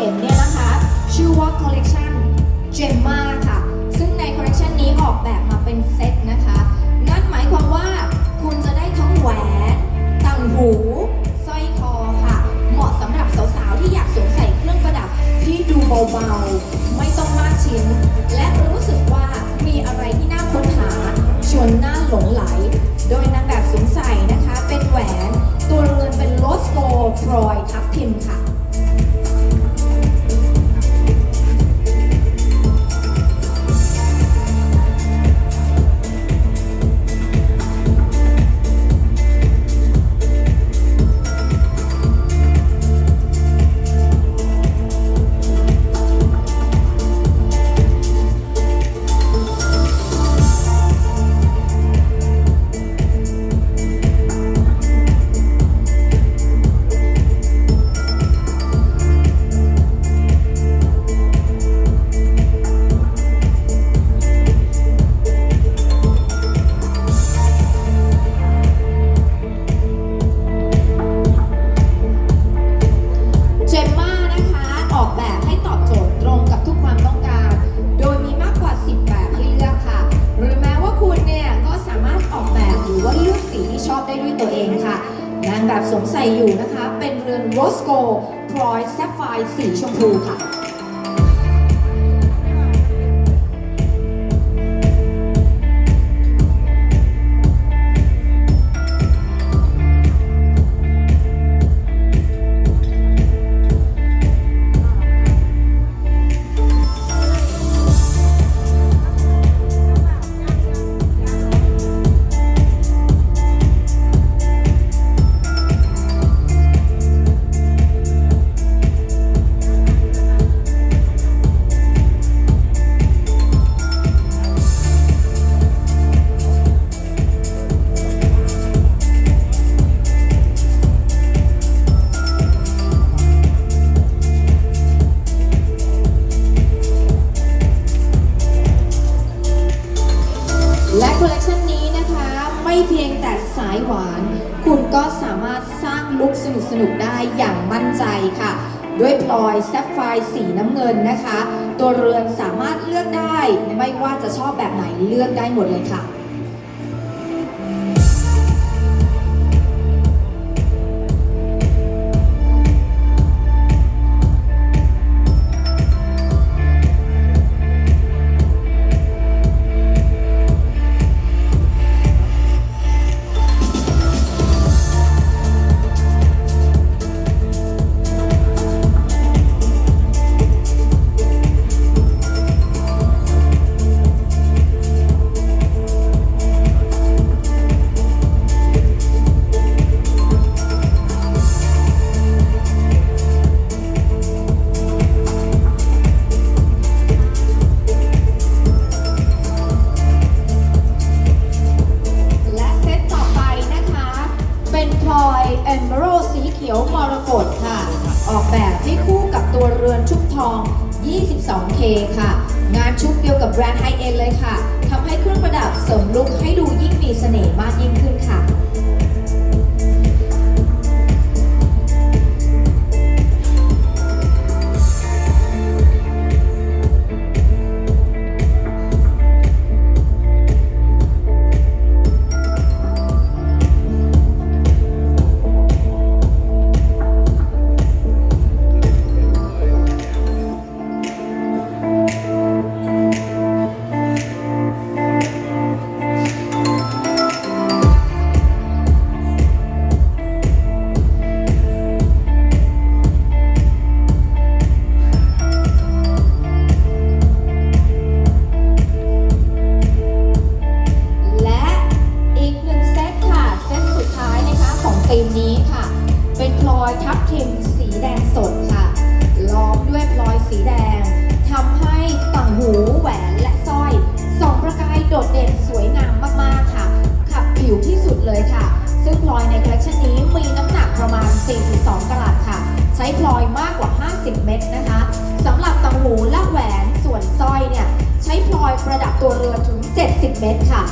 ห็นเนี่ยนะคะ ชื่อว่าคอลเลกชันเจมมาค่ะ ซึ่งในคอลเลกชันนี้ออกแบบมาเป็นเซตนะคะ นั่นหมายความว่าคุณจะได้ทั้งแหวนต่างหูสร้อยคอค่ะ เหมาะสำหรับสาวๆ ที่อยากสวมใส่เครื่องประดับที่ดูเบาๆ ไม่ต้องมากชิ้น และรู้สึกว่ามีอะไรที่น่าค้นหา ชวนน่าหลงไหล โดยนางแบบสวมใส่นะคะ เป็นแหวน ตัวเรือนเป็นโลสโกพลอยทับทิมค่ะางแบบสวมใส่อยู่นะคะ เป็นเรือนโรสโกพลอยแซฟไฟร์สีชมพูค่ะ หวาน คุณก็สามารถสร้างลุคสนุกๆได้อย่างมั่นใจค่ะ ด้วยพลอยแซฟไฟร์สีน้ำเงินนะคะ ตัวเรือนสามารถเลือกได้ ไม่ว่าจะชอบแบบไหนเลือกได้หมดเลยค่ะ ลอยแอนเมอรัลสีเขียวมรกตค่ะ ออกแบบให้คู่กับตัวเรือนชุบทอง 22K ค่ะ งานชุบเดียวกับแบรนด์ไฮเอ็นเลยค่ะทำให้เครื่องประดับเสริมลุคให้ดูยิ่งมีเสน่ห์มากยิ่งขึ้นค่ะ สีแดงสดค่ะ ล้อมด้วยพลอยสีแดงทำให้ต่างหูแหวนและสร้อยส่องประกายโดดเด่นสวยงามมากๆค่ะ ขับผิวที่สุดเลยค่ะ ซึ่งพลอยในคอลเลคชันนี้มีน้ำหนักประมาณ 4.2 กรัตค่ะ ใช้พลอยมากกว่า 50 เม็ดนะคะสำหรับต่างหูและแหวนส่วนสร้อยเนี่ย ใช้พลอยประดับตัวเรือถึง 70 เม็ดค่ะ